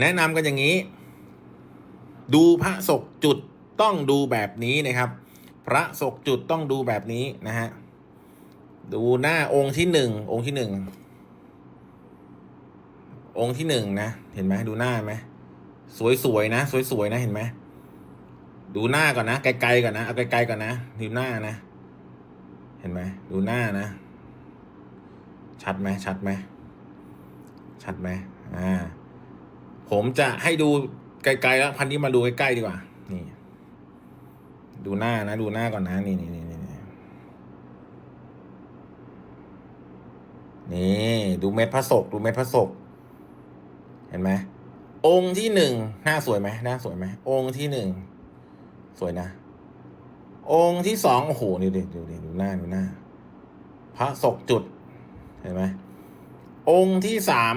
แนะนำกันอย่างนี้ ดูพระศกจุดต้องดูแบบนี้นะครับ พระศกจุดต้องดูแบบนี้นะฮะดูหน้าองค์ที่หนึ่งองค์ที่หนึ่งองค์ที่หนึ่งนะเห็นไหมดูหน้าไหมสวยๆนะสวยๆนะเห็นไหมดูหน้าก่อนนะไกลๆก่อนนะเอาไกลๆก่อนนะดูหน้านะ เห็นไหมดูหน้านะ ชัดไหมชัดไหมชัดไหมอ่า ผมจะให้ดูไกลๆแล้วพันนี้มาดูใกล้ๆดีกว่า นี่ ดูหน้านะ ดูหน้าก่อนนะนี่นี่นี่นี่นี่นี่ดูเม็ดพระศกดูเม็ดพระศกเห็นไหมองค์ที่หนึ่งหน้าสวยไหมหน้าสวยไหมองค์ที่หนึ่งสวยนะ องค์ที่สองโอ้โหนี่ดิดูดิดูหน้าดูหน้า พระศกจุด เห็นไหมองค์ที่สาม